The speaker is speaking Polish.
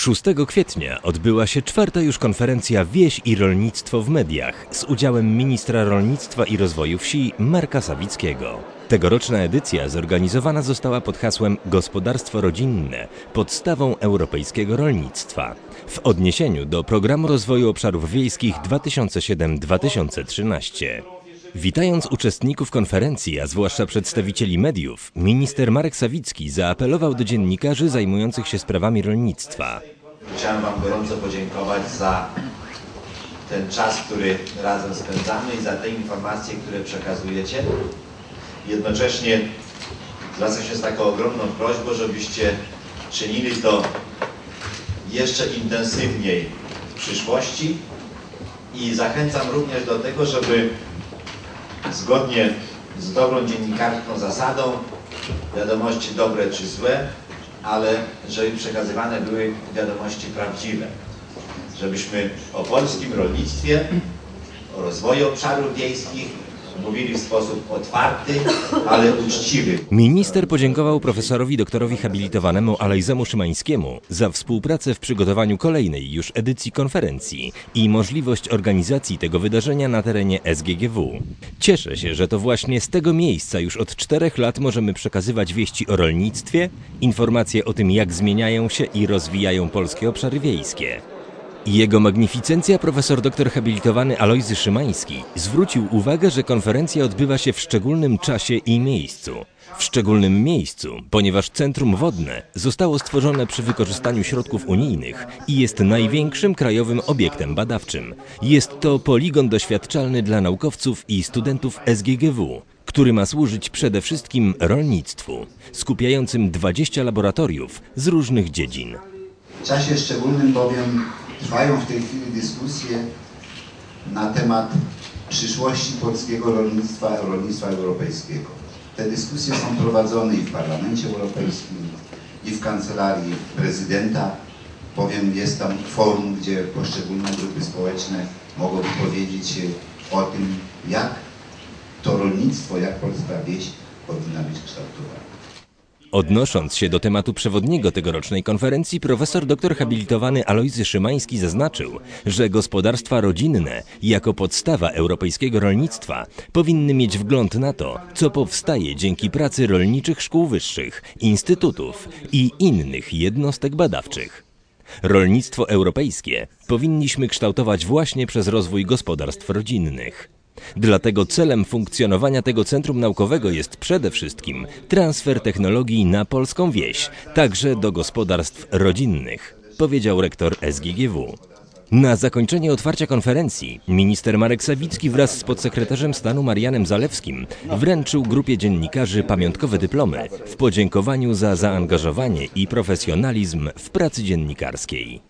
6 kwietnia odbyła się czwarta już konferencja Wieś i rolnictwo w mediach z udziałem ministra rolnictwa i rozwoju wsi Marka Sawickiego. Tegoroczna edycja zorganizowana została pod hasłem Gospodarstwo rodzinne podstawą europejskiego rolnictwa w odniesieniu do Programu Rozwoju Obszarów Wiejskich 2007-2013. Witając uczestników konferencji, a zwłaszcza przedstawicieli mediów, minister Marek Sawicki zaapelował do dziennikarzy zajmujących się sprawami rolnictwa. Chciałem Wam gorąco podziękować za ten czas, który razem spędzamy i za te informacje, które przekazujecie. Jednocześnie zwracam się z taką ogromną prośbą, żebyście czynili to jeszcze intensywniej w przyszłości i zachęcam również do tego, żeby zgodnie z dobrą dziennikarską zasadą wiadomości dobre czy złe, ale żeby przekazywane były wiadomości prawdziwe. Żebyśmy o polskim rolnictwie, o rozwoju obszarów wiejskich mówili w sposób otwarty, ale uczciwy. Minister podziękował profesorowi doktorowi habilitowanemu Alejzemu Szymańskiemu za współpracę w przygotowaniu kolejnej już edycji konferencji i możliwość organizacji tego wydarzenia na terenie SGGW. Cieszę się, że to właśnie z tego miejsca już od czterech lat możemy przekazywać wieści o rolnictwie, informacje o tym jak zmieniają się i rozwijają polskie obszary wiejskie. Jego magnificencja profesor doktor habilitowany Alojzy Szymański zwrócił uwagę, że konferencja odbywa się w szczególnym czasie i miejscu. W szczególnym miejscu, ponieważ Centrum Wodne zostało stworzone przy wykorzystaniu środków unijnych i jest największym krajowym obiektem badawczym. Jest to poligon doświadczalny dla naukowców i studentów SGGW, który ma służyć przede wszystkim rolnictwu, skupiającym 20 laboratoriów z różnych dziedzin. W czasie szczególnym bowiem trwają w tej chwili dyskusje na temat przyszłości polskiego rolnictwa, rolnictwa europejskiego. Te dyskusje są prowadzone i w Parlamencie Europejskim, i w Kancelarii Prezydenta, bowiem jest tam forum, gdzie poszczególne grupy społeczne mogą wypowiedzieć się o tym, jak to rolnictwo, jak polska wieś powinna być kształtowana. Odnosząc się do tematu przewodniego tegorocznej konferencji, profesor doktor habilitowany Alojzy Szymański zaznaczył, że gospodarstwa rodzinne jako podstawa europejskiego rolnictwa powinny mieć wgląd na to, co powstaje dzięki pracy rolniczych szkół wyższych, instytutów i innych jednostek badawczych. Rolnictwo europejskie powinniśmy kształtować właśnie przez rozwój gospodarstw rodzinnych. Dlatego celem funkcjonowania tego centrum naukowego jest przede wszystkim transfer technologii na polską wieś, także do gospodarstw rodzinnych, powiedział rektor SGGW. Na zakończenie otwarcia konferencji minister Marek Sawicki wraz z podsekretarzem stanu Marianem Zalewskim wręczył grupie dziennikarzy pamiątkowe dyplomy w podziękowaniu za zaangażowanie i profesjonalizm w pracy dziennikarskiej.